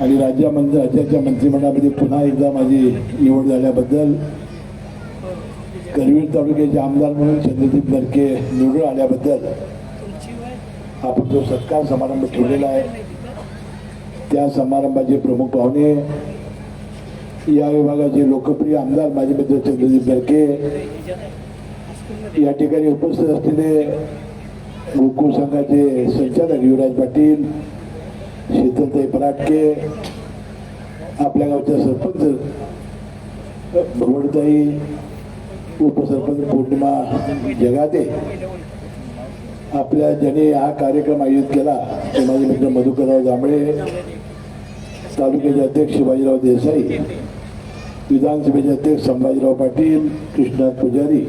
आणि राज्यामंत्री राज्याच्या मंत्रिमंडळामध्ये पुन्हा एकदा माझी निवड झाल्याबद्दल करवीर तालुक्याचे आमदार म्हणून चंद्रदीप नरके निवडून आल्याबद्दल आपण जो सत्कार समारंभ ठेवलेला आहे त्या समारंभाचे प्रमुख पाहुणे या विभागाचे लोकप्रिय आमदार माझ्याबद्दल मित्र चंद्रदीप नरके या ठिकाणी उपस्थित असलेले गोकुळ संघाचे संचालक युवराज पाटील शीतलताई पराटके आपल्या गावच्या सरपंच भगवडताई उपसरपंच पौर्णिमा जगाते आपल्या ज्याने हा कार्यक्रम आयोजित केला ते माझे मित्र मधुकरराव जांभळे तालुक्याचे अध्यक्ष शिवाजीराव देसाई विधानसभेचे अध्यक्ष संभाजीराव पाटील कृष्णनाथ पुजारी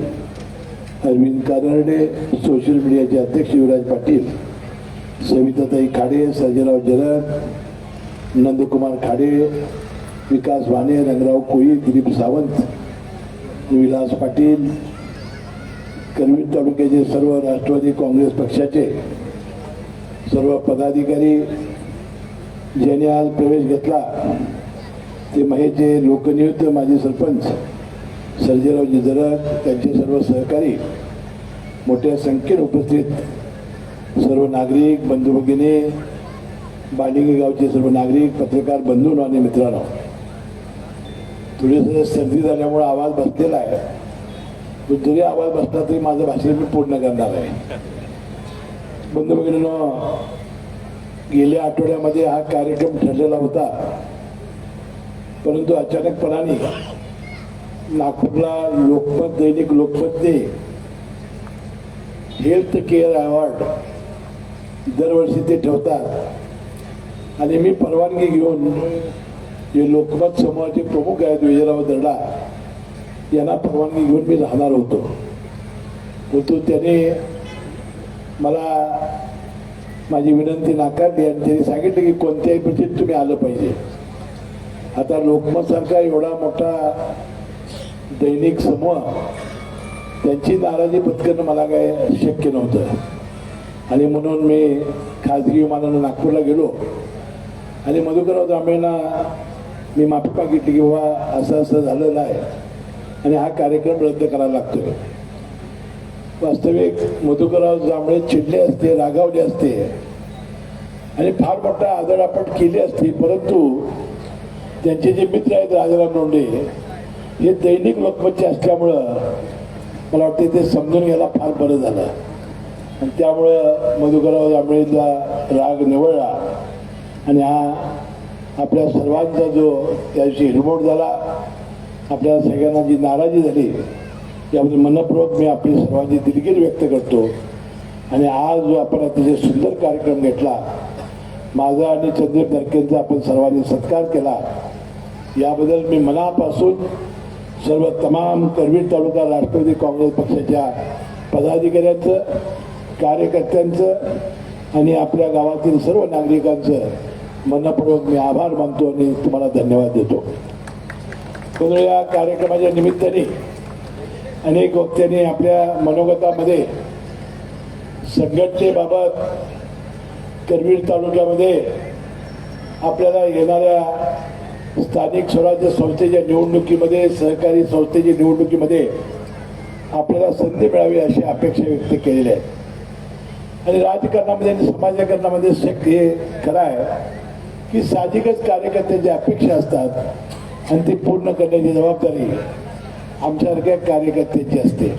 अरविंद कानर्डे सोशल मीडियाचे अध्यक्ष युवराज पाटील सविताताई खाडे सर्जेराव जरग नंदकुमार खाडे विकास वाने रंगराव कोळी दिलीप सावंत विलास पाटील करवीर तालुक्याचे सर्व राष्ट्रवादी काँग्रेस पक्षाचे सर्व पदाधिकारी ज्याने आज प्रवेश घेतला. ते महेचे लोकनियुक्त माजी सरपंच सर्जेराव जिजरक त्यांचे सर्व सहकारी मोठ्या संख्येने उपस्थित सर्व नागरिक बंधू भगिनी बालिंगी गावचे सर्व नागरिक पत्रकार बंधू आणि मित्रांनो. थोडीसं सर्दी झाल्यामुळे आवाज बसलेला आहे. जरी आवाज बसला तरी माझं भाषण मी पूर्ण करणार आहे. बंधू भगिनीनं गेल्या आठवड्यामध्ये हा कार्यक्रम ठरलेला होता. परंतु अचानकपणाने नागपूरला लोकमत दैनिक लोकमतने हेल्थ केअर अवॉर्ड दरवर्षी ते ठेवतात. आणि मी परवानगी घेऊन जे लोकमत समूहाचे प्रमुख आहेत विजयराव दर्डा यांना परवानगी घेऊन मी राहणार होतो. परंतु त्याने मला माझी विनंती नाकारली आणि त्यांनी सांगितलं की कोणत्याही परिस्थितीत तुम्ही आलं पाहिजे. आता लोकमतसारखा एवढा मोठा दैनिक समूह त्यांची नाराजी पत्करणं मला काय शक्य नव्हतं. आणि म्हणून मी खाजगी विमानानं नागपूरला गेलो. आणि मधुकरराव जांभेंना मी माफी मागितली की बाबा असं असं झालेलं आहे. आणि हा कार्यक्रम रद्द करायला लागतोय. वास्तविक मधुकरराव जांभळे चिडले असते रागावले असते. आणि फार मोठा आदळापट केली असती परंतु त्यांचे जे मित्र आहेत राजाराम लोंढे हे दैनिक लोकमतचे असल्यामुळं मला वाटते ते समजून घ्यायला फार बरं झालं. आणि त्यामुळं मधुकरराव जांभळेचा राग निवळला. आणि हा आपल्या सर्वांचा जो त्याविषयी दिवशी रिमोट झाला आपल्या सगळ्यांना जी नाराजी झाली त्यामध्ये मनपूर्वक मी आपली सर्वांची दिलगिरी व्यक्त करतो. आणि आज जो आपण अतिशय सुंदर कार्यक्रम घेतला माझा आणि चंद्रप नरकेंचा आपण सर्वांनी सत्कार केला याबद्दल मी मनापासून सर्व तमाम करवीर तालुका राष्ट्रवादी काँग्रेस पक्षाच्या पदाधिकाऱ्यांचं कार्यकर्त्यांचं आणि आपल्या गावातील सर्व नागरिकांचं मनपूर्वक मी आभार मानतो आणि तुम्हाला धन्यवाद देतो. या कार्यक्रमाच्या निमित्ताने अनेक वक्त्यांनी आपल्या मनोगतामध्ये संघटनेबाबत करवीर तालुक्यामध्ये आपल्याला येणाऱ्या स्थानिक स्वराज्य संस्थेच्या निवडणुकीमध्ये सहकारी संस्थेच्या निवडणुकीमध्ये आपल्याला संधी मिळावी अशी अपेक्षा व्यक्त केलेली आहे. आणि राजकारणामध्ये आणि समाजकारणामध्ये शक्य हे खरं आहे की साहजिकच कार्यकर्त्यांची अपेक्षा असतात आणि ती पूर्ण करण्याची जबाबदारी आमच्यासारख्या कार्यकर्त्यांची असते.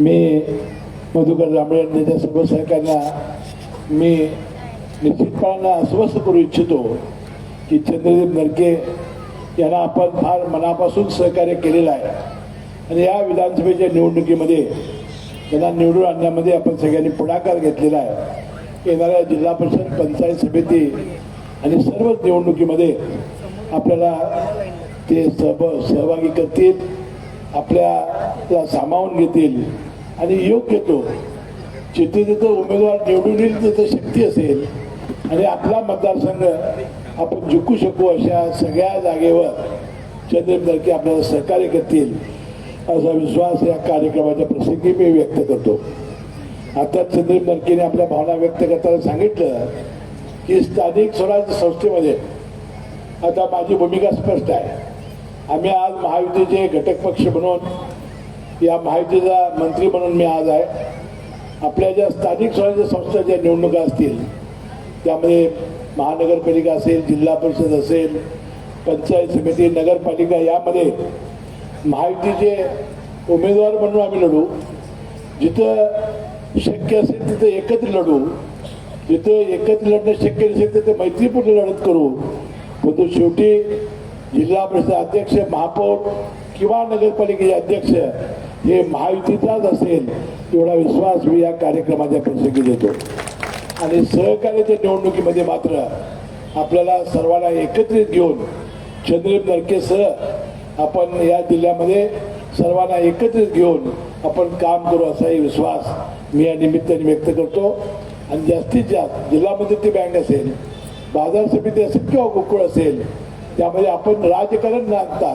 मी मधुकर जांभळे आणि सर्व सहकार्यांना मी निश्चितपणानं आश्वस्त करू इच्छितो की चंद्रदीप नरके यांना आपण फार मनापासून सहकार्य केलेलं आहे. आणि या विधानसभेच्या निवडणुकीमध्ये त्यांना निवडून आणण्यामध्ये आपण सगळ्यांनी पुढाकार घेतलेला आहे. येणाऱ्या जिल्हा परिषद पंचायत समिती आणि सर्वच निवडणुकीमध्ये आपल्याला ते सहभ सहभागी करतील आपल्याला सामावून घेतील आणि योग्य तो जिथे जिथं उमेदवार निवडून येईल तिथं शक्ती असेल आणि आपला मतदारसंघ आपण जिंकू शकू अशा सगळ्या जागेवर चंद्रप आपल्याला सहकार्य करतील. असा विश्वास या कार्यक्रमाच्या प्रसंगी मी व्यक्त करतो. आता चंद्रप नरकेने आपल्या भावना व्यक्त करताना सांगितलं की स्थानिक स्वराज्य संस्थेमध्ये आता माझी भूमिका स्पष्ट आहे. आम्ही आज महायुतीचे घटक पक्ष म्हणून या महायुतीचा मंत्री म्हणून मी आज आहे. आपल्या ज्या स्थानिक स्वराज्य संस्था ज्या निवडणुका असतील त्यामध्ये महानगरपालिका असेल जिल्हा परिषद असेल पंचायत समिती नगरपालिका यामध्ये महायुतीचे उमेदवार म्हणून आम्ही लढू. जिथं शक्य असेल तिथं एकत्र लढू. जिथं एकत्र लढणं शक्य नसेल तिथे मैत्रीपूर्ण लढत करू. परंतु शेवटी जिल्हा परिषद अध्यक्ष महापौर किंवा नगरपालिकेचे अध्यक्ष हे महायुतीचाच असेल एवढा विश्वास मी या कार्यक्रमाच्या प्रसंगी देतो. आणि सहकार्याच्या निवडणुकीमध्ये मात्र आपल्याला सर्वांना एकत्रित घेऊन चंद्रदेव नरकेसह आपण या जिल्ह्यामध्ये सर्वांना एकत्रित घेऊन आपण काम करू असाही विश्वास मी या निमित्ताने व्यक्त करतो. आणि जास्तीत जास्त जिल्हा मध्यवर्ती बँक असेल बाजार समिती असेल किंवा गोकुळ असेल त्यामध्ये आपण राजकारण न आणता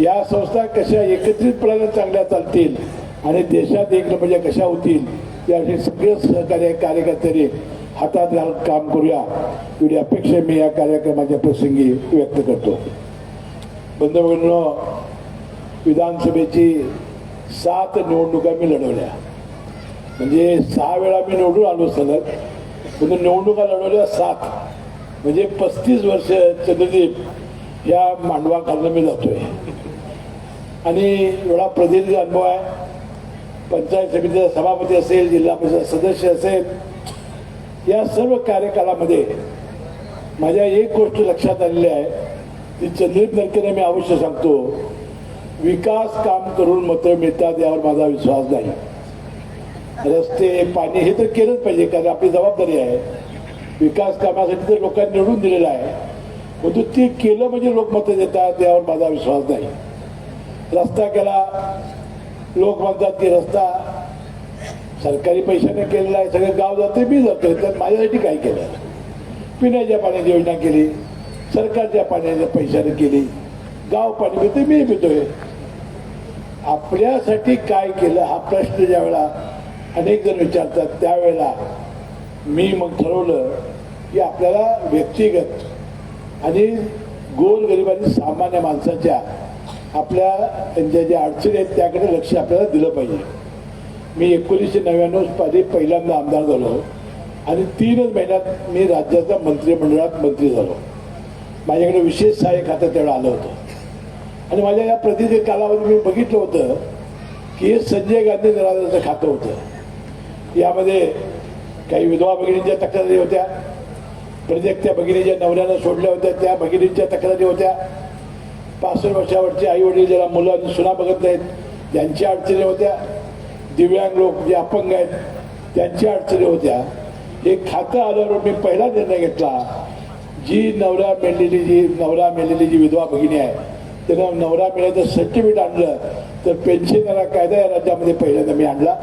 या संस्था कशा एकत्रितपणाने चांगल्या चालतील आणि देशात एक नंबरच्या कशा होतील यासाठी सगळे सहकार्य कार्यकर्त्यांनी हातात घालून काम करूया. एवढी अपेक्षा मी या कार्यक्रमाच्या प्रसंगी व्यक्त करतो. बंधूभगिनींनो विधानसभेची सात निवडणुका मी लढवल्या. म्हणजे सहा वेळा मी निवडून आलो सलग पण निवडणुका लढवल्या सात. म्हणजे पस्तीस वर्ष चंद्रदीप या मांडवा खालनं मी जातोय. आणि एवढा प्रदीर्घ अनुभव आहे. पंचायत समितीचा सभापती असेल जिल्हा परिषद सदस्य असेल या सर्व कार्यकालामध्ये माझ्या एक गोष्ट लक्षात आलेली आहे. ती चंद्रित नरकेने मी अवश्य सांगतो. विकास काम करून मतं मिळतात यावर माझा विश्वास नाही. रस्ते पाणी हे तर केलंच पाहिजे कारण आपली जबाबदारी आहे. विकास कामासाठी तर लोकांनी निवडून दिलेलं आहे. परंतु ते केलं म्हणजे लोक मतं देतात यावर माझा विश्वास नाही. रस्ता केला लोक म्हणतात की रस्ता सरकारी पैशाने केलेला आहे सगळं गाव जाते मी जातोय तर माझ्यासाठी काय केलं? पिण्याच्या पाण्याची योजना केली. सरकारच्या पाण्याच्या पैशाने केली. गाव पाणी पिते मी पितोय. आपल्यासाठी काय केलं हा प्रश्न ज्या वेळा अनेक जण विचारतात त्यावेळेला मी मग ठरवलं की आपल्याला व्यक्तिगत आणि गोर गरिबांनी सामान्य माणसाच्या आपल्या त्यांच्या ज्या अडचणी आहेत त्याकडे लक्ष आपल्याला दिलं पाहिजे. मी एकोणीसशे नव्याण्णवमध्ये पहिल्यांदा आमदार झालो आणि तीनच महिन्यात मी राज्याच्या मंत्रिमंडळात मंत्री झालो. माझ्याकडे विशेष सहाय्य खातं तेवढं आलं होतं. आणि माझ्या या प्रदीर्घ कालावधी मी बघितलं होतं की हे संजय गांधी निराधाराचं खातं होतं. यामध्ये काही विधवा भगिनींच्या तक्रारी होत्या प्रत्येक भगिनीच्या नवऱ्यानं सोडल्या होत्या त्या भगिनींच्या तक्रारी होत्या. पासष्ट वर्षावरचे आई वडील ज्याला मुलं आणि सुना बघत नाहीत त्यांच्या अडचणी होत्या. दिव्यांग लोक जे अपंग आहेत त्यांच्या अडचणी होत्या. हे खातं आल्यावर मी पहिला निर्णय घेतला जी नवरा मेलेली जी नवरा मेलेली जी विधवा भगिनी आहे त्यांना नवरा मिळायचं सर्टिफिकेट आणलं तर पेन्शनरा कायदा या राज्यामध्ये पहिल्यांदा मी आणला.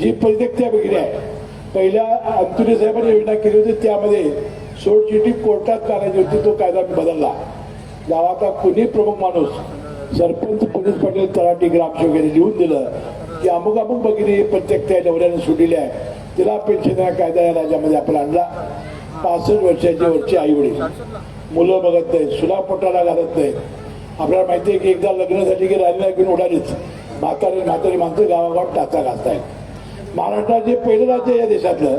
जी परित्यक्त्या भगिनी आहे पहिल्या अंतुरी साहेबांनी योजना केली होती त्यामध्ये सोडचिठी कोर्टात काढायची होती तो कायदा मी बदलला. गावाचा कुणी प्रमुख माणूस सरपंच पोलीस पाटील तलाठी ग्रामसेवक वगैरे लिहून दिलं की अमुक अमुक भगिनी प्रत्येक त्या नवऱ्याने सोडलेली आहे तिला पेन्शन कायदा या राज्यामध्ये आपण आणला. पासष्ट वर्षाचे वरचे आई वडील. मुलं बघत नाहीत सुला पोटाला घालत नाहीत. आपल्याला माहिती आहे की एकदा लग्नासाठी की राहिलेला घेऊन उडालीच म्हातारी म्हातारी माणसं गावागावात टाचा घालतायत. महाराष्ट्राचे जे पहिलं राज्य या देशातलं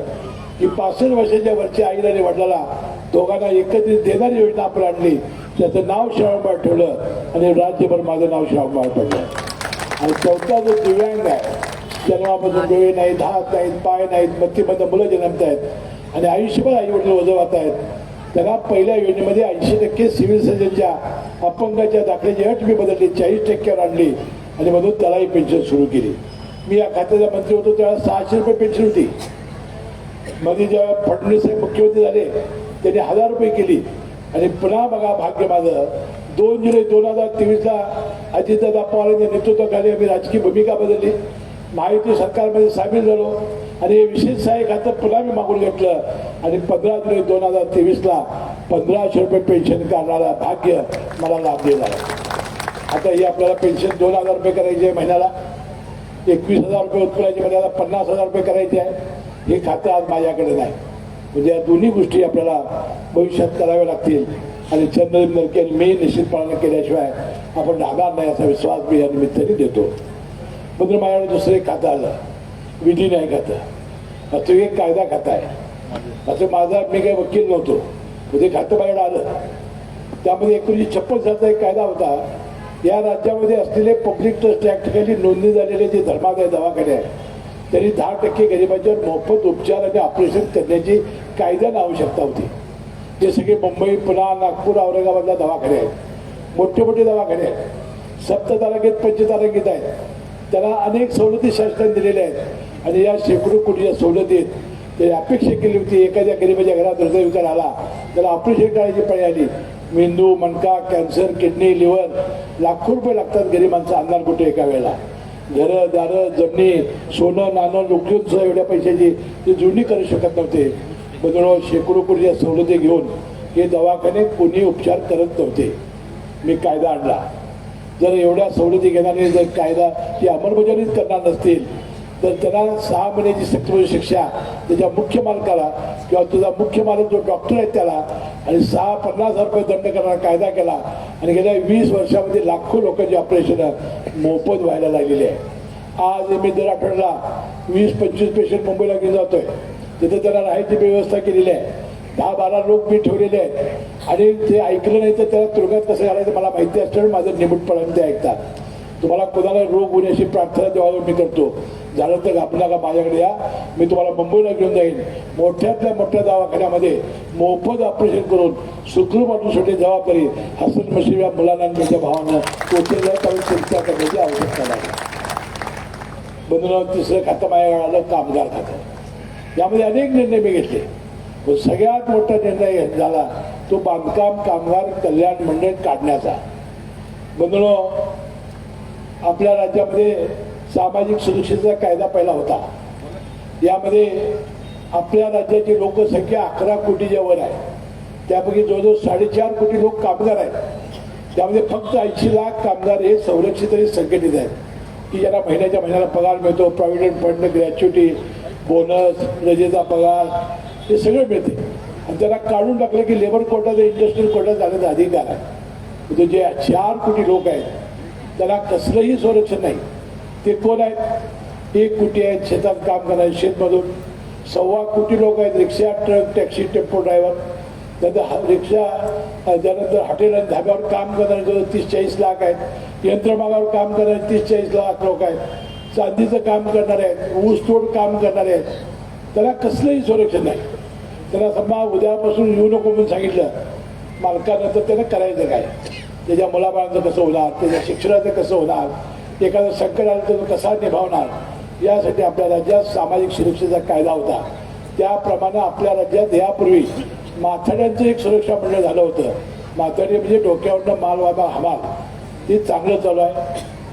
की पासष्ट वर्षाच्या वरच्या आईला आणि वडिलाला दोघांना एकत्रित देणारी योजना आपण आणली. त्याचं नाव श्रावणबाळ ठेवलं आणि राज्यभर माझं नाव श्रावणबाळ पडलं आणि चौथा जो दिव्यांग आहे जन्मापासून डोळे नाहीत हात नाहीत पाय नाहीत मत्तीमध्ये मुलं जन्मत आहेत आणि आयुष्यभर आई वडील वजवत आहेत. त्याला पहिल्या योजनेमध्ये ऐंशी टक्के सिव्हिल सर्जनच्या अपंगाच्या दाखल्याची अट मी बदलली चाळीस टक्क्यावर आणली आणि मधून त्यालाही पेन्शन सुरू केली. मी या खात्याचा मंत्री होतो तेव्हा सहाशे रुपये पेन्शन होती. मध्ये जेव्हा फडणवीस साहेब मुख्यमंत्री झाले त्यांनी हजार रुपये केली. आणि पुन्हा बघा भाग्य माझं दोन जुलै दोन हजार तेवीसला अजितदादा पवार यांच्या नेतृत्वाखाली आम्ही राजकीय भूमिका बदलली. महायुती सरकारमध्ये सामील झालो. आणि हे विशेष सहाय्य खातं पुन्हा मी मागून घेतलं. आणि पंधरा जुलै दोन हजार तेवीसला पंधराशे रुपये पेन्शन करणारा भाग्य मला लाभ आहे. आता ही आपल्याला पेन्शन दोन हजार रुपये करायची आहे महिन्याला. एकवीस हजार रुपये उत्पन्नाची महिन्याला. पन्नास हजार रुपये करायचे आहे. हे खातं आज माझ्याकडे नाही. म्हणजे या दोन्ही गोष्टी आपल्याला भविष्यात कराव्या लागतील. आणि चंद्रदीप नरके मी निश्चितपणाने केल्याशिवाय आपण राहणार नाही असा विश्वास मी या निमित्ताने देतो. पण माझ्याकडे दुसरं एक खातं आलं. विधी नाही खातं. असं एक कायदा खाता आहे. असं माझा मी काही वकील नव्हतो. म्हणजे खातं माझ्याकडे आलं. त्यामध्ये एकोणीसशे छप्पन सालचा एक कायदा होता. या राज्यामध्ये असलेले पब्लिक ट्रस्ट ऍक्ट ठिकाणी नोंदणी झालेले जे धर्मादाय दवाखाने आहेत त्यांनी दहा टक्के गरिबांच्यावर मोफत उपचार आणि ऑपरेशन करण्याची कायद्यानं आवश्यकता होती. ते सगळे मुंबई पुणा नागपूर औरंगाबादला दवाखाने आहेत. मोठे मोठे दवाखाने आहेत. सप्त तालुक्यात पंचतालुक्यात आहेत. त्याला अनेक सवलती शासनाने दिलेल्या आहेत. आणि या शेकडो कोटीच्या सवलती आहेत ते अपेक्षा केली होती एखाद्या गरिबाच्या घरात हृदयविकार आला त्याला ऑपरेशन करायची पाळी आली. मेंदू मणका कॅन्सर किडनी लिव्हर लाखो रुपये लागतात गरिबांचा अंधार कुठे एका वेळेला. घरं दारं जमणी सोनं नाणं लुटून सुद्धा एवढ्या पैशाची ते जुळणी करू शकत नव्हते. बदलो शेकडो कोटीच्या सवलती घेऊन हे दवाखाने कोणी उपचार करत नव्हते. मी कायदा आणला. जर एवढ्या सवलती घेणारे जर कायदा ती अंमलबजावणीच करणार नसतील तर त्यांना सहा महिन्याची सक्तीची शिक्षा त्याच्या मुख्य मालकाला किंवा तुझा मुख्य मालक जो डॉक्टर आहे त्याला आणि सहा पन्नास हजार रुपये दंड करणारा कायदा केला आणि गेल्या वीस वर्षामध्ये लाखो लोकांची ऑपरेशन मोफत व्हायला लागलेली आहे. आज मी दर आठवड्याला वीस पंचवीस पेशंट मुंबईला घेऊन जातोय. तिथे त्यांना राहायची व्यवस्था केलेली आहे. दहा बारा लोक मी ठेवलेले आहेत. आणि ते ऐकलं नाही तर त्याला तुरुंगात कसं घालायचं मला माहिती असल्यामुळे माझं निमूटपणाने ते ऐकतात. तुम्हाला कोणाला रोग होण्याची प्रार्थना देवावर मी करतो. झालं तर घाबरू नका माझ्याकडे या? मी तुम्हाला मुंबईला घेऊन जाईन. मोठ्यातल्या मोठ्या दवाखान्यामध्ये मोफत ऑपरेशन करून सुखरूप आणण्यासाठी जबाबदारी हसन मशीन या मुलांना आणि भावानं पोचलेलं कारण चिंता करण्याची आवश्यकता नाही. बंधून तिसरं खातं माझ्याकडे आलं कामगार खातं. यामध्ये अनेक निर्णय मी घेतले. सगळ्यात मोठा निर्णय झाला. तो बांधकाम कामगार कल्याण मंडळ काढण्याचा. बंधूनो आपल्या राज्यामध्ये सामाजिक सुरक्षेचा कायदा पहिला होता. यामध्ये आपल्या राज्याची लोकसंख्या अकरा कोटीच्या वर आहे. त्यापैकी जवळजवळ साडेचार कोटी लोक कामगार आहेत. त्यामध्ये फक्त ऐंशी लाख कामगार हे संरक्षित आणि संघटित आहेत. की ज्यांना महिन्याच्या महिन्याला पगार मिळतो प्रॉव्हिडंट फंड ग्रॅच्युटी बोनस रजेचा पगार हे सगळं मिळते. आणि त्याला काढून टाकलं की लेबर कोर्टाचा इंडस्ट्रियल कोर्टात जाण्याचा अधिकार आहे. म्हणजे जे चार कोटी लोक आहेत त्याला कसलंही संरक्षण नाही. ते कोण आहेत? एक कोटी आहेत शेतात काम करणारे शेतमधून सव्वा कोटी लोक आहेत rickshaw truck taxi tempo driver. त्यानंतर रिक्षा त्यानंतर हॉटेल आणि धाब्यावर काम करणारे जवळ तीस चाळीस लाख आहेत यंत्रमागावर काम करणारे तीस चाळीस लाख लोक आहेत. चांदीचं काम करणारे आहेत ऊसतोड काम करणारे आहेत. त्याला कसलंही संरक्षण नाही. त्याला समजा उद्यापासून येऊ नको म्हणून सांगितलं. मालकानं तर त्यानं करायचं काय? त्याच्या मुलाबाळांचं कसं होणार? त्याच्या शिक्षणाचं कसं होणार? एखादं संकट आलं तर कसा निभावणार? यासाठी आपल्या राज्यात सामाजिक सुरक्षेचा कायदा होता. त्याप्रमाणे आपल्या राज्यात यापूर्वी माथाड्यांचं एक सुरक्षा मंडळ झालं होतं. माथाडी म्हणजे डोक्यावरनं माल वाबा हमाल. ते चांगलं चालू आहे.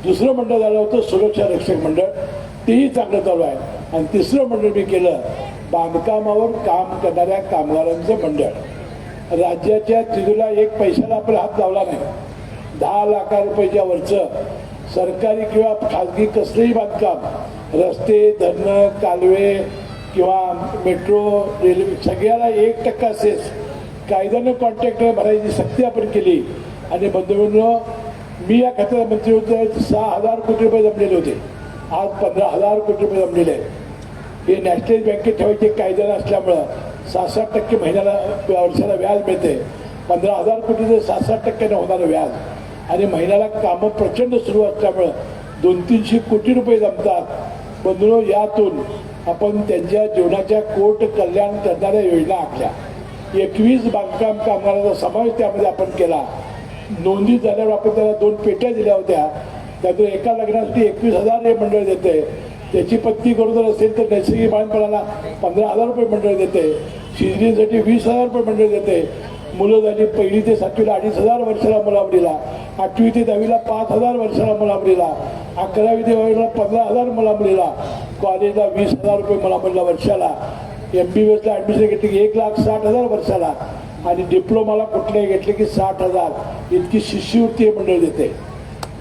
दुसरं मंडळ झालं होतं सुरक्षा रक्षक मंडळ. तेही चांगलं चालू आहे. आणि तिसरं मंडळ मी केलं. बांधकामावर काम करणाऱ्या कामगारांचं मंडळ. राज्याच्या तिजूला एक पैशाला आपला हात लावला नाही. दहा लाखा रुपयाच्या वरचं सरकारी किंवा खाजगी कसलेही बांधकाम रस्ते धरणं कालवे किंवा मेट्रो रेल्वे सगळ्याला एक टक्का सेस कायद्यानं कॉन्ट्रॅक्टर भरायची सक्ती आपण केली. आणि बंधूंनो मी या खात्यात मंत्री होतो सहा हजार कोटी रुपये जमलेले होते. आज पंधरा हजार कोटी रुपये जमलेले आहेत. हे नॅशनल बँकेत ठेवायचे कायदा नसल्यामुळं सात सात टक्के महिन्याला वर्षाला व्याज मिळते. पंधरा हजार कोटीचं सात सात टक्क्यानं होणारं व्याज आणि महिन्याला कामं प्रचंड सुरू असल्यामुळं दोन तीनशे कोटी रुपये जमतात. पण यातून आपण त्यांच्या जीवनाच्या कोट कल्याण करणाऱ्या योजना आखल्या. एकवीस बांधकाम कामगारांचा समावेश त्यामध्ये आपण केला. नोंदी झाल्यावर आपण त्याला दोन पेट्या दिल्या होत्या. त्यातून एका लग्नासाठी एकवीस हजार हे मंडळ देते. त्याची पत्नी गरोदर असेल तर नैसर्गिक बाळणपणाला पंधरा हजार रुपये मंडळ देते. शिजनीसाठी वीस हजार रुपये मंडळ देते. मुलं झाली पहिली ते सातवीला अडीच हजार वर्षाला मुलामुलीला. आठवी ते दहावीला पाच हजार वर्षाला मुलामुलीला. अकरावी ते बारावीला पंधरा हजार मुलामुलीला. कॉलेजला वीस हजार रुपये मुलामुलीला वर्षाला. एम बी बी एसला ॲडमिशन घेतली की एक लाख साठ हजार वर्षाला. आणि डिप्लोमाला कुठल्याही घेतले की साठ हजार. इतकी शिष्यवृत्ती हे मंडळ देते.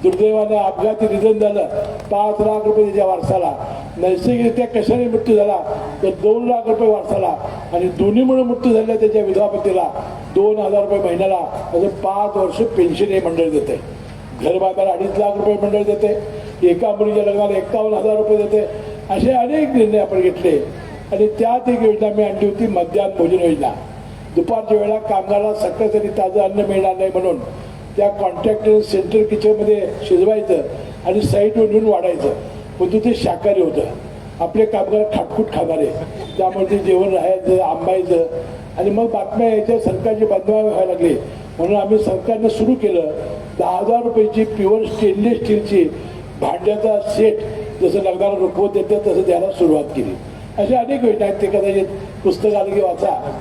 दुर्दैवानं अपघाती निधन झालं. पाच लाख रुपये त्याच्या वारसाला. नैसर्गिकरित्या कशाने मृत्यू झाला? तर दोन लाख रुपये वारसाला. आणि दोन्हीमुळे मृत्यू झाला त्याच्या विधवापतीला दोन हजार रुपये महिन्याला. असं पाच वर्ष पेन्शन हे मंडळ देते. घरबाबाला अडीच लाख रुपये मंडळ देते. एका मुलीच्या लग्नाला एकावन्न हजार रुपये देते. असे अनेक निर्णय आपण घेतले. आणि त्यात एक योजना मी आणली होती मध्यान्ह भोजन योजना. दुपारच्या वेळा कामगाराला सकसरी ताजं अन्न मिळणार नाही म्हणून त्या कॉन्ट्रॅक्टर सेंट्रल किचनमध्ये शिजवायचं आणि साईडवर नेऊन वाढायचं. पण ते शाकाहारी होतं. आपले कामगार खाटकूट खाणारे. त्यामुळे ते जेवण राहायचं आंबायचं. आणि मग बातम्या यायच्या सरकारची बांधवा व्हायला लागली. म्हणून आम्ही सरकारनं सुरू केलं. दहा हजार रुपयाची प्युअर स्टेनलेस स्टीलची भांड्याचा सेट जसं लग्नाला रुखवत येतं तसं द्यायला सुरुवात केली. अशा अनेक योजना आहेत. ते कदाचित पुस्तक आलं की वाचा.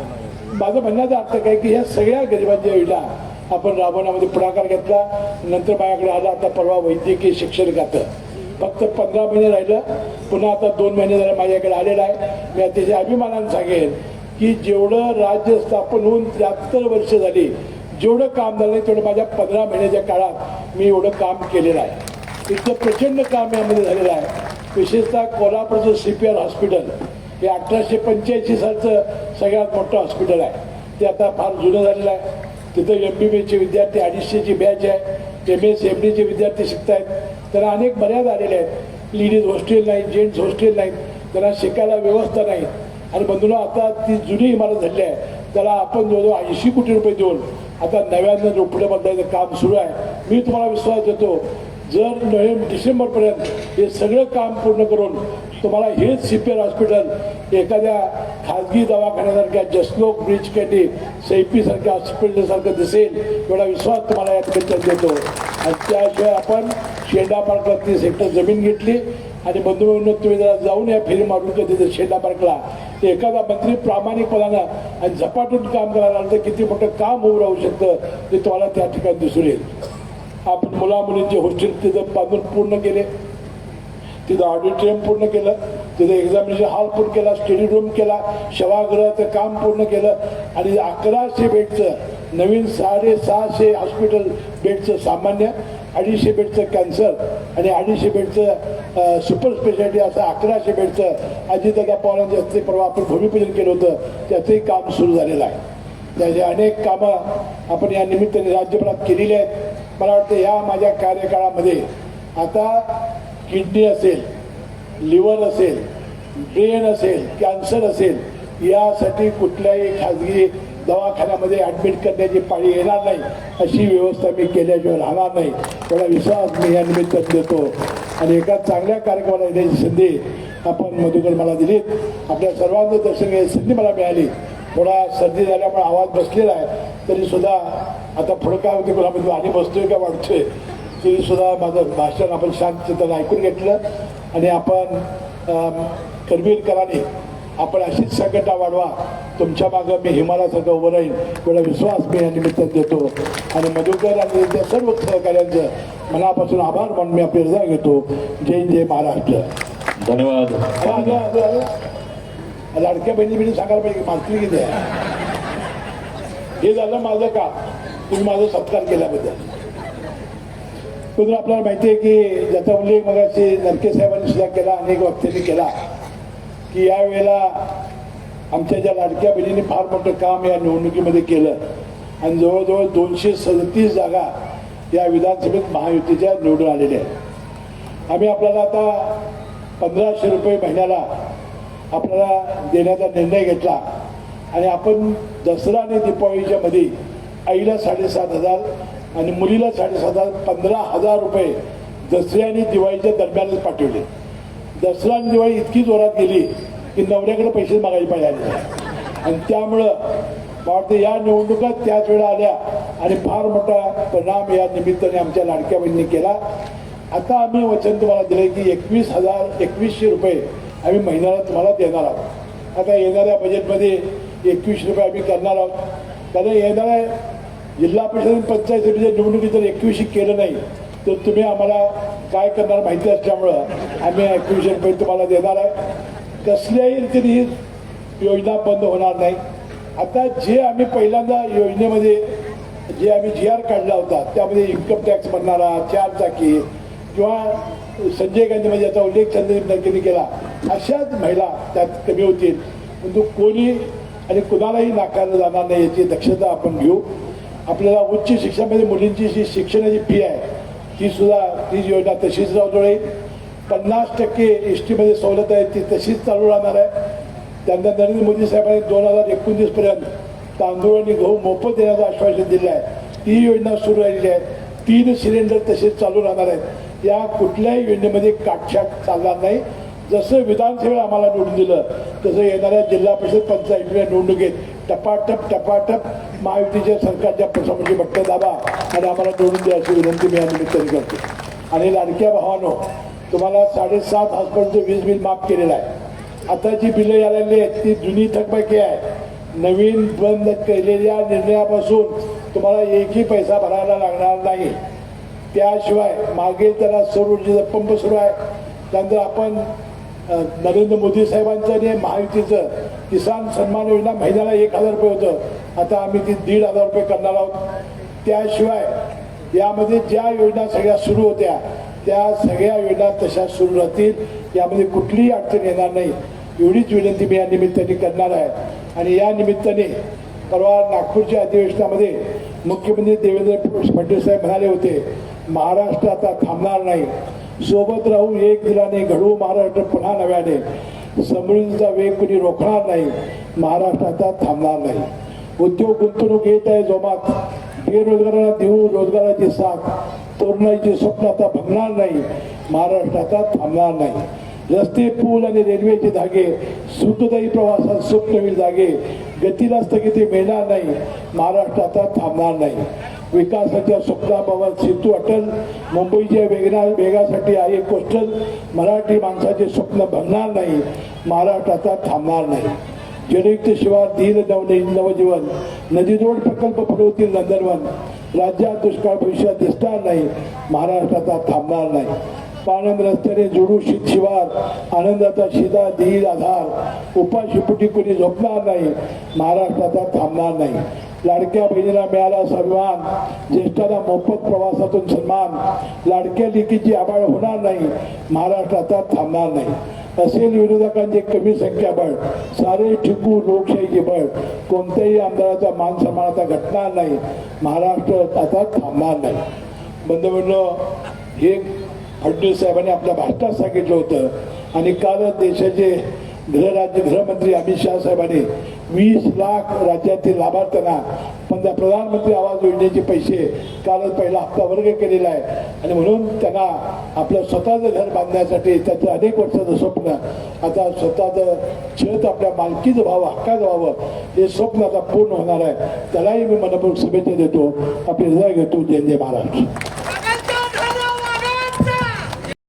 माझं म्हणण्याचा अर्थ काय की ह्या सगळ्या गरिबांच्या योजना आपण राबवण्यामध्ये पुढाकार घेतला. नंतर माझ्याकडे आला आता परवा वैद्यकीय शिक्षण खातं. फक्त पंधरा महिने राहिलं. पुन्हा आता दोन महिने झाले माझ्याकडे आलेलं आहे. मी अतिशय अभिमानानं सांगेन की जेवढं राज्य स्थापन होऊन त्र्याहत्तर वर्ष झाली जेवढं काम झालं तेवढं माझ्या पंधरा महिन्याच्या काळात मी एवढं काम केलेलं आहे. इतकं प्रचंड काम यामध्ये झालेलं आहे. विशेषतः कोल्हापूरचं सी पी आर हॉस्पिटल हे अठराशे पंच्याऐंशी सालचं सगळ्यात मोठं हॉस्पिटल आहे. ते आता फार जुनं झालेलं आहे. तिथं एम बी बी एचे विद्यार्थी अडीचशेची बॅच आहे. एम एस एम डीचे विद्यार्थी शिकत आहेत त्यांना अनेक मर्यादा आलेल्या आहेत. लेडीज हॉस्टेल नाही जेंट्स हॉस्टेल नाहीत त्यांना शिकायला व्यवस्था नाही. आणि बंधूंनो आता ती जुनी इमारत झाली आहे. त्याला आपण जवळजवळ ऐंशी कोटी रुपये देऊन आता नव्यानं रोपडे बदलायचं काम सुरू आहे. मी तुम्हाला विश्वास देतो जर नोव्हेंबर डिसेंबरपर्यंत हे सगळं काम पूर्ण करून तुम्हाला हेच सी पी आर हॉस्पिटल एखाद्या खाजगी दवाखान्यासारख्या जसलोक ब्रिज कॅटी सैपीसारख्या हॉस्पिटलसारखं दिसेल एवढा विश्वास तुम्हाला या निमित्तानं देतो. आणि त्याशिवाय आपण शेंडा पार्कला तीस हेक्टर जमीन घेतली. आणि बंधू तुम्ही जरा जाऊन या फेरी मारून कधी जर शेंडा पार्कला ते एखादा मंत्री प्रामाणिकपणानं आणि झपाटून काम करायला लागलं तर किती मोठं काम उभं राहू शकतं ते तुम्हाला त्या ठिकाणी दिसून येईल. आपण मुला मुलींचे हॉस्टेल तिथं बांधून पूर्ण केले. तिथं ऑडिटोरियम पूर्ण केलं. तिथं एक्झामिनेशन हॉल पूर्ण केला स्टडी रूम केला सभागृहाचं काम पूर्ण केलं आणि अकराशे बेडचं नवीन साडेसहाशे हॉस्पिटल बेडचं सामान्य अडीचशे बेडचं कॅन्सर आणि अडीचशे बेडचं सुपर स्पेशालिटी असं अकराशे बेडचं अजितदादा पवारांच्या हस्ते परवा आपण भूमिपूजन केलं होतं. त्याचंही काम सुरू झालेलं आहे. त्याचे अनेक कामं आपण या निमित्ताने राज्यभरात केलेली आहेत. मला वाटतं या माझ्या कार्यकाळामध्ये आता किडनी असेल लिव्हर असेल ब्रेन असेल कॅन्सर असेल यासाठी कुठल्याही खाजगी दवाखान्यामध्ये ॲडमिट करण्याची पाळी येणार नाही. अशी व्यवस्था मी केल्याशिवाय राहणार नाही. एवढा विश्वास मी या निमित्तानं देतो. आणि एका चांगल्या कार्यक्रमाला येण्याची संधी आपण मधुकर मला दिलीत. आपल्या सर्वांचं दर्शन घेण्याची संधी मला मिळाली. थोडा सर्दी झाल्यामुळे आवाज बसलेला आहे. तरी सुद्धा आता पुढं काय होते कोणामध्ये आणि बसतोय का वाढतोय? तरी सुद्धा माझं भाषण आपण शांत ऐकून घेतलं. आणि आपण अम, करवीर कराने आपण अशीच संघटना वाढवा. तुमच्या मागं मी हिमालयासारखं उभं राहील एवढा विश्वास मी या निमित्तानं देतो. आणि मधुकर आणि त्या सर्व सहकार्यांचं मनापासून आभार मानून मी आपली रजा घेतो. जय जय महाराष्ट्र. धन्यवाद. लाडक्या बहिणी बिणी सांगायला पाहिजे की मानकरी किती आहे हे झालं माझं का तुम्ही माझा सत्कार केल्याबद्दल. तुम्ही आपल्याला माहिती आहे की ज्याचा उल्लेख मगाशी नरके साहेबांनी सुद्धा केला अनेक वक्त्यांनी केला की यावेळेला आमच्या ज्या लाडक्या बहिणीने फार मोठं काम या निवडणुकीमध्ये केलं. आणि जवळजवळ दोनशे सदतीस जागा या विधानसभेत महायुतीच्या निवडून आलेल्या आहेत. आम्ही आपल्याला आता पंधराशे रुपये महिन्याला आपल्याला देण्याचा निर्णय घेतला. आणि आपण दसरा आणि दीपावलीच्या मध्ये आईला साडेसात हजार आणि मुलीला साडेसात हजार पंधरा हजार रुपये दसरे आणि दिवाळीच्या दरम्यानच पाठवले. दसरा आणि दिवाळी इतकी जोरात गेली की नवऱ्याकडे पैसे मागायचे पाहिजे आले. आणि त्यामुळं वाटतं या निवडणुका त्याच वेळा आल्या आणि फार मोठा परिणाम या निमित्ताने आमच्या लाडक्या बहिणीने केला. आता आम्ही वचन तुम्हाला दिले की एकवीस हजार एकवीसशे रुपये आम्ही महिन्याला तुम्हाला देणार आहोत. आता येणाऱ्या बजेटमध्ये एकवीसशे रुपये आम्ही करणार आहोत. कारण येणाऱ्या जिल्हा परिषद पंचायत समितीच्या निवडणुकीत जर एकवीसशे केलं नाही तर तुम्ही आम्हाला काय करणार माहिती असल्यामुळं आम्ही एकवीसशे रुपये तुम्हाला देणार आहे. कसल्याही रीतीने ही योजना बंद होणार नाही. आता जे आम्ही पहिल्यांदा योजनेमध्ये जे आम्ही जी आर काढला होता त्यामध्ये इन्कम टॅक्स भरणारा चार चाकी किंवा संजय गांधीमध्ये म्हणजे याचा उल्लेख संजय गांधींनी केला अशाच महिला त्यात कमी होतील. परंतु कोणी आणि कुणालाही नाकारलं जाणार नाही याची दक्षता आपण घेऊ. आपल्याला उच्च शिक्षणामध्ये मुलींची जी शिक्षणाची फी आहे ती सुद्धा ती योजना तशीच राहू राहील पन्नास टक्के एस टीमध्ये सवलत आहे ती तशीच चालू राहणार आहे. त्यांना नरेंद्र मोदी साहेबांनी दोन हजार एकोणतीसपर्यंत तांदूळ आणि गहू मोफत देण्याचं आश्वासन दिलं आहे. ती योजना सुरू राहिलेली आहे. तीन सिलेंडर तसेच चालू राहणार आहेत. या कुठल्याही योजनेमध्ये काटछाट चालणार नाही. जसं विधानसभेला आम्हाला निवडून दिलं तसं येणाऱ्या जिल्हा परिषद पंचायतीच्या निवडणुकीत टपाटप टपाटप. महायुतीच्या सरकारच्या प्रशासनाची बट्ट दाबा. आणि आम्हाला जोडून द्या अशी विनंती मी या निमित्ताने करतो. आणि लाडक्या भावानो तुम्हाला साडेसात हजपर्यंत वीज बिल माफ केलेलं आहे. आता जी बिलं आलेली आहेत ती जुनी थकबाकी आहे. नवीन बंद केलेल्या निर्णयापासून तुम्हाला एकही पैसा भरायला लागणार नाही. त्याशिवाय मागील त्याला सौर ऊर्जेचा पंप सुरू आहे. त्यानंतर आपण नरेंद्र मोदी साहेबांचं आणि महायुतीचं किसान सन्मान योजना महिन्याला एक हजार रुपये होतं. आता आम्ही ती दीड हजार रुपये करणार आहोत. त्याशिवाय यामध्ये ज्या योजना सगळ्या सुरू होत्या त्या सगळ्या योजना तशा सुरू राहतील. यामध्ये कुठलीही अडचण येणार नाही. एवढीच विनंती मी या निमित्ताने करणार आहे. आणि या निमित्ताने परवा नागपूरच्या अधिवेशनामध्ये मुख्यमंत्री देवेंद्र फडणवीस साहेब म्हणाले होते महाराष्ट्र आता थांबणार नाही. सोबत राहू एक दिलाने घडवू महाराष्ट्र पुन्हा नव्याने. समृद्धीचा वेग कुणी रोखणार नाही महाराष्ट्राचा थांबणार नाही. उद्योग गुंतवणूक येत आहे जोमात. बेरोजगाराला देऊ रोजगाराची साथ. तरुणाईची स्वप्न आता भंगणार नाही महाराष्ट्राचा थांबणार नाही. रस्ते पूल आणि रेल्वेचे धागे सुखदायी प्रवासात स्वप्न होईल जागे. गतीला स्थगिती मिळणार नाही महाराष्ट्राचा थांबणार नाही. विकासाच्या स्वप्नाबाबत सेतू अटल मुंबईच्या वेगना वेगासाठी आहे कोस्टल मराठी माणसाचे स्वप्न भरणार नाही महाराष्ट्राचा थांबणार नाही. जलयुक्त शिवार धीर नवने नवजीवन नदीजोड प्रकल्प फुलवतील नंदनवन. राज्यात दुष्काळ भविष्यात दिसणार नाही महाराष्ट्राचा थांबणार नाही. पाणंद रस्त्याने जुडू शीत शिवार आनंदाचा शिदा धीर आधार. उपाशिपुटी कोणी झोपणार नाही महाराष्ट्राचा थांबणार नाही. लाडक्या बहिणीला मिळाला सन्मान ज्येष्ठाला मोफत प्रवासातून सन्मान. लाडक्या लेकीची आबाळ होणार नाही महाराष्ट्राचा थांबणार नाही. असेल विरोधकांचे कमी संख्याबळ सारे ठिकू लोकशाहीचे बळ. कोणत्याही आमदाराचा मान सन्मानाचा घटणार नाही महाराष्ट्र आता थांबणार नाही. बंधूंनो हे फडणवीस साहेबांनी आपल्या भारतात सांगितलं होतं. आणि कालच देशाचे गृहराज्य गृहमंत्री अमित शहा साहेबांनी वीस लाख राज्यातील लाभार्थ्यांना पंधरा प्रधानमंत्री आवास योजनेचे पैसे कालच पहिला हप्ता वर्ग केलेला आहे. आणि म्हणून त्यांना आपलं स्वतःचं घर बांधण्यासाठी त्याचं अनेक वर्षाचं स्वप्न आता स्वतःचं छत आपल्या मालकीचं व्हावं हक्काचं व्हावं हे स्वप्न आता पूर्ण होणार आहे. त्यालाही मी मनपूर्वक शुभेच्छा देतो. आपले हृदय घेतो. जय जय महाराष्ट्र.